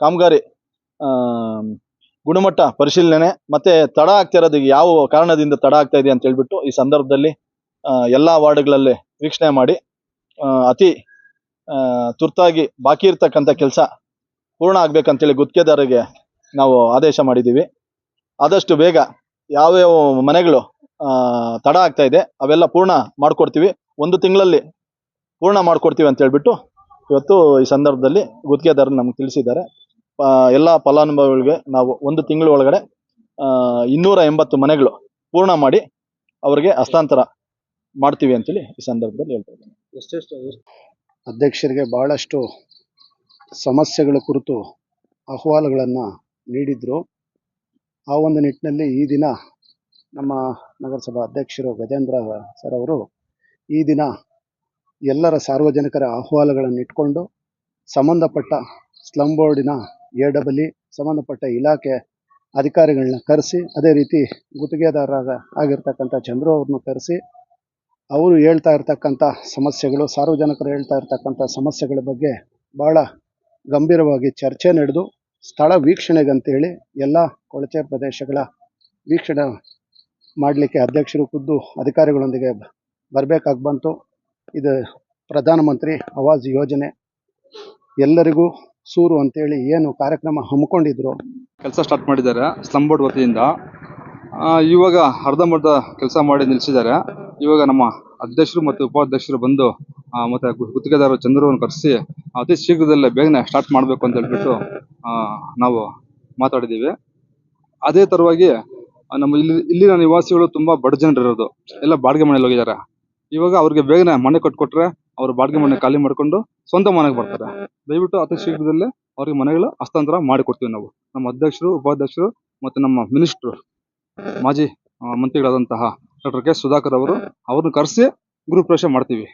ಕಾಮಗಾರಿ ಗುಣಮಟ್ಟ ಪರಿಶೀಲನೆ ಮತ್ತೆ ತಡ ಆಗ್ತಾ ಇರೋದು ಯಾವ ಕಾರಣದಿಂದ ತಡ ಆಗ್ತಾ ಇದೆ ಅಂತ ಹೇಳ್ಬಿಟ್ಟು ಈ ಸಂದರ್ಭದಲ್ಲಿ ಎಲ್ಲ ವಾರ್ಡ್ಗಳಲ್ಲಿ ವೀಕ್ಷಣೆ ಮಾಡಿ ಅತಿ ತುರ್ತಾಗಿ ಬಾಕಿ ಇರ್ತಕ್ಕಂಥ ಕೆಲಸ ಪೂರ್ಣ ಆಗ್ಬೇಕಂತೇಳಿ ಗುತ್ತಿಗೆದಾರರಿಗೆ ನಾವು ಆದೇಶ ಮಾಡಿದ್ದೀವಿ. ಆದಷ್ಟು ಬೇಗ ಯಾವ್ಯಾವ ಮನೆಗಳು ತಡ ಆಗ್ತಾ ಇದೆ ಅವೆಲ್ಲ ಪೂರ್ಣ ಮಾಡ್ಕೊಡ್ತೀವಿ. ಒಂದು ತಿಂಗಳಲ್ಲಿ ಪೂರ್ಣ ಮಾಡ್ಕೊಡ್ತೀವಿ ಅಂತ ಹೇಳ್ಬಿಟ್ಟು ಇವತ್ತು ಈ ಸಂದರ್ಭದಲ್ಲಿ ಗುತ್ತಿಗೆದಾರರು ನಮ್ಗೆ ತಿಳಿಸಿದ್ದಾರೆ. ಎಲ್ಲ ಫಲಾನುಭವಿಗಳಿಗೆ ನಾವು ಒಂದು ತಿಂಗಳ ಒಳಗಡೆ ಇನ್ನೂರ ಎಂಬತ್ತು ಮನೆಗಳು ಪೂರ್ಣ ಮಾಡಿ ಅವರಿಗೆ ಹಸ್ತಾಂತರ ಮಾಡ್ತೀವಿ ಅಂತೇಳಿ ಈ ಸಂದರ್ಭದಲ್ಲಿ ಹೇಳ್ತಾ ಅಧ್ಯಕ್ಷರಿಗೆ ಬಹಳಷ್ಟು ಸಮಸ್ಯೆಗಳ ಕುರಿತು ಅಹವಾಲುಗಳನ್ನು ನೀಡಿದ್ರು. ಆ ಒಂದು ನಿಟ್ಟಿನಲ್ಲಿ ಈ ದಿನ ನಮ್ಮ ನಗರಸಭಾ ಅಧ್ಯಕ್ಷರು ಗಜೇಂದ್ರ ಸರ್ ಅವರು ಈ ದಿನ ಎಲ್ಲರ ಸಾರ್ವಜನಿಕರ ಅಹವಾಲುಗಳನ್ನು ಇಟ್ಕೊಂಡು ಸಂಬಂಧಪಟ್ಟ ಸ್ಲಮ್ ಬೋರ್ಡಿನ ಎ ಡಬಲ್ ಇ ಸಂಬಂಧಪಟ್ಟ ಇಲಾಖೆ ಅಧಿಕಾರಿಗಳನ್ನ ಕರೆಸಿ, ಅದೇ ರೀತಿ ಗುತ್ತಿಗೆದಾರರಾಗ ಆಗಿರ್ತಕ್ಕಂಥ ಚಂದ್ರು ಅವ್ರನ್ನ ಕರೆಸಿ, ಅವರು ಹೇಳ್ತಾ ಇರ್ತಕ್ಕಂಥ ಸಮಸ್ಯೆಗಳು, ಸಾರ್ವಜನಿಕರು ಹೇಳ್ತಾ ಇರ್ತಕ್ಕಂಥ ಸಮಸ್ಯೆಗಳ ಬಗ್ಗೆ ಭಾಳ ಗಂಭೀರವಾಗಿ ಚರ್ಚೆ ನಡೆದು, ಸ್ಥಳ ವೀಕ್ಷಣೆಗಂತೇಳಿ ಎಲ್ಲ ಕೊಳಚೆ ಪ್ರದೇಶಗಳ ವೀಕ್ಷಣೆ ಮಾಡಲಿಕ್ಕೆ ಅಧ್ಯಕ್ಷರು ಖುದ್ದು ಅಧಿಕಾರಿಗಳೊಂದಿಗೆ ಬರಬೇಕಾಗಿ ಬಂತು. ಇದು ಪ್ರಧಾನಮಂತ್ರಿ ಆವಾಸ್ ಯೋಜನೆ. ಎಲ್ಲರಿಗೂ ಸೂರು ಅಂತೇಳಿ ಏನು ಕಾರ್ಯಕ್ರಮ ಹಮ್ಮಿಕೊಂಡಿದ್ರು. ಕೆಲಸ ಸ್ಟಾರ್ಟ್ ಮಾಡಿದ್ದಾರೆ ಸ್ಲಂ ಬೋರ್ಡ್ ವತಿಯಿಂದ. ಇವಾಗ ಅರ್ಧಂಬರ್ಧ ಕೆಲಸ ಮಾಡಿ ನಿಲ್ಲಿಸಿದ್ದಾರೆ ಇವಾಗ ನಮ್ಮ ಅಧ್ಯಕ್ಷರು ಮತ್ತು ಉಪಾಧ್ಯಕ್ಷರು ಬಂದು ಮತ್ತೆ ಗು- ಗುತ್ತಿಗೆದಾರರು ಚಂದ್ರವನ್ನು ಕರೆಸಿ, ಅತಿ ಶೀಘ್ರದಲ್ಲೇ ಬೇಗನೆ ಸ್ಟಾರ್ಟ್ ಮಾಡಬೇಕು ಅಂತ ಹೇಳ್ಬಿಟ್ಟು ನಾವು ಮಾತಾಡಿದ್ದೀವಿ. ಅದೇ ತರವಾಗಿ ನಮ್ಮ ಇಲ್ಲಿ, ಇಲ್ಲಿನ ನಿವಾಸಿಗಳು ತುಂಬಾ ಬಡ ಜನರು ಇರೋದು ಎಲ್ಲ ಬಾಡಿಗೆ ಮನೇಲಿ ಹೋಗಿದ್ದಾರೆ. ಇವಾಗ ಅವ್ರಿಗೆ ಬೇಗನೆ ಮನೆ ಕಟ್ಕೊಟ್ರೆ ಅವ್ರು ಬಾಡಿಗೆ ಮನೆ ಖಾಲಿ ಮಾಡ್ಕೊಂಡು ಸ್ವಂತ ಮನೆಗೆ ಬರ್ತಾರೆ. ದಯವಿಟ್ಟು ಅತಿ ಶೀಘ್ರದಲ್ಲೇ ಅವ್ರಿಗೆ ಮನೆಗಳು ಹಸ್ತಾಂತರ ಮಾಡಿಕೊಡ್ತೀವಿ ನಾವು. ನಮ್ಮ ಅಧ್ಯಕ್ಷರು, ಉಪಾಧ್ಯಕ್ಷರು ಮತ್ತು ನಮ್ಮ ಮಿನಿಸ್ಟ್ರು, ಮಾಜಿ ಮಂತ್ರಿಗಳಾದಂತಹ ಡಾಕ್ಟರ್ ಕೆ ಸುಧಾಕರ್ ಅವರು ಅವ್ರನ್ನ ಕರೆಸಿ ಗೃಹ ಪ್ರವೇಶ ಮಾಡ್ತೀವಿ.